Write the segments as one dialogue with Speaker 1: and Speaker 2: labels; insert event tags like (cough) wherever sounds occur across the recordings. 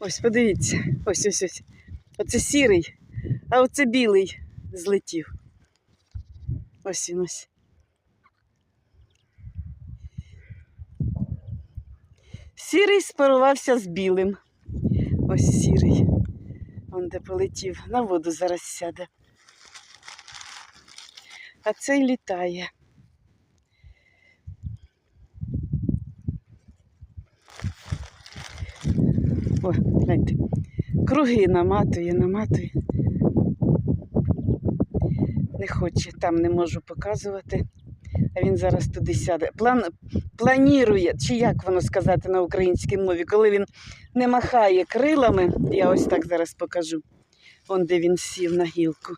Speaker 1: Ось, подивіться, ось ось ось. Оце сірий, а оце білий злетів. Ось він ось. Сірий спарувався з білим. Ось сірий. Он де полетів. На воду зараз сяде. А цей літає. О, гляньте. Круги наматує, наматує. Не хоче, там не можу показувати. А він зараз туди сяде. План, планірує, чи як воно сказати на українській мові, коли він не махає крилами, я ось так зараз покажу. Вон де він сів на гілку.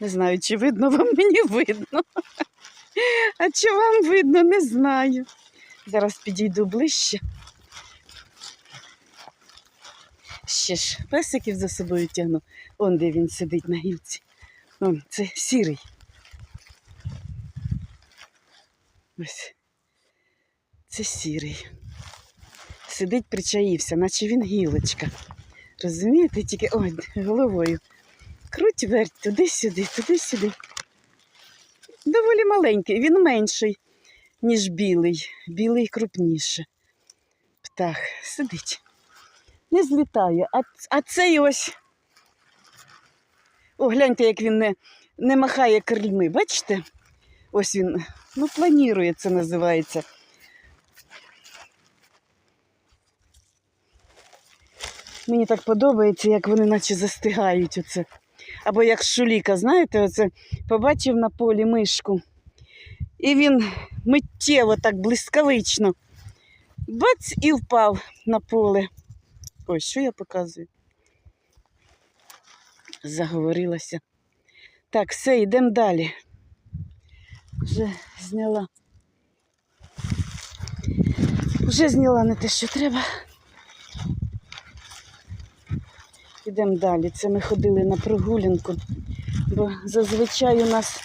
Speaker 1: Не знаю, чи видно вам мені видно. (laughs) А чи вам видно, не знаю. Зараз підійду ближче. Ще ж песиків за собою тягну. Он де він сидить на гілці. Он, це сірий. Ось. Це сірий. Сидить, причаївся, наче він гілочка. Розумієте, тільки ой, головою. Круть верть туди-сюди, туди-сюди. Доволі маленький, він менший, ніж білий. Білий крупніше. Птах сидить. Не злітає. А, а цей ось. О, гляньте, як він не, не махає крильми. Бачите? Ось він, ну, планірує, це називається. Мені так подобається, як вони наче застигають оце. Або як шуліка, знаєте, оце побачив на полі мишку. І він миттєво так блискавично. Бац і впав на поле. Ой, що я показую? Заговорилася. Так, все, йдемо далі. Вже зняла. Вже зняла не те, що треба. Йдемо далі. Це ми ходили на прогулянку, бо зазвичай у нас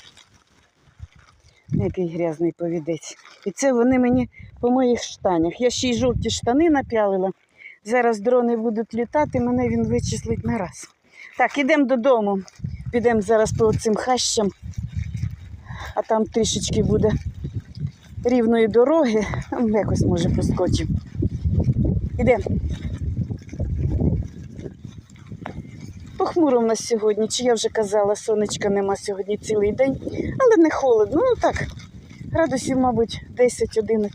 Speaker 1: який грязний повідець. І це вони мені по моїх штанях. Я ще й жовті штани напялила. Зараз дрони будуть літати, мене він вичислить на раз. Так, ідемо додому. Підемо зараз по цим хащам, а там трішечки буде рівної дороги. Якось може проскочимо. Ідемо. Похмуро в нас сьогодні, чи я вже казала, сонечка нема сьогодні цілий день, але не холодно. Ну так, градусів, мабуть, 10-11.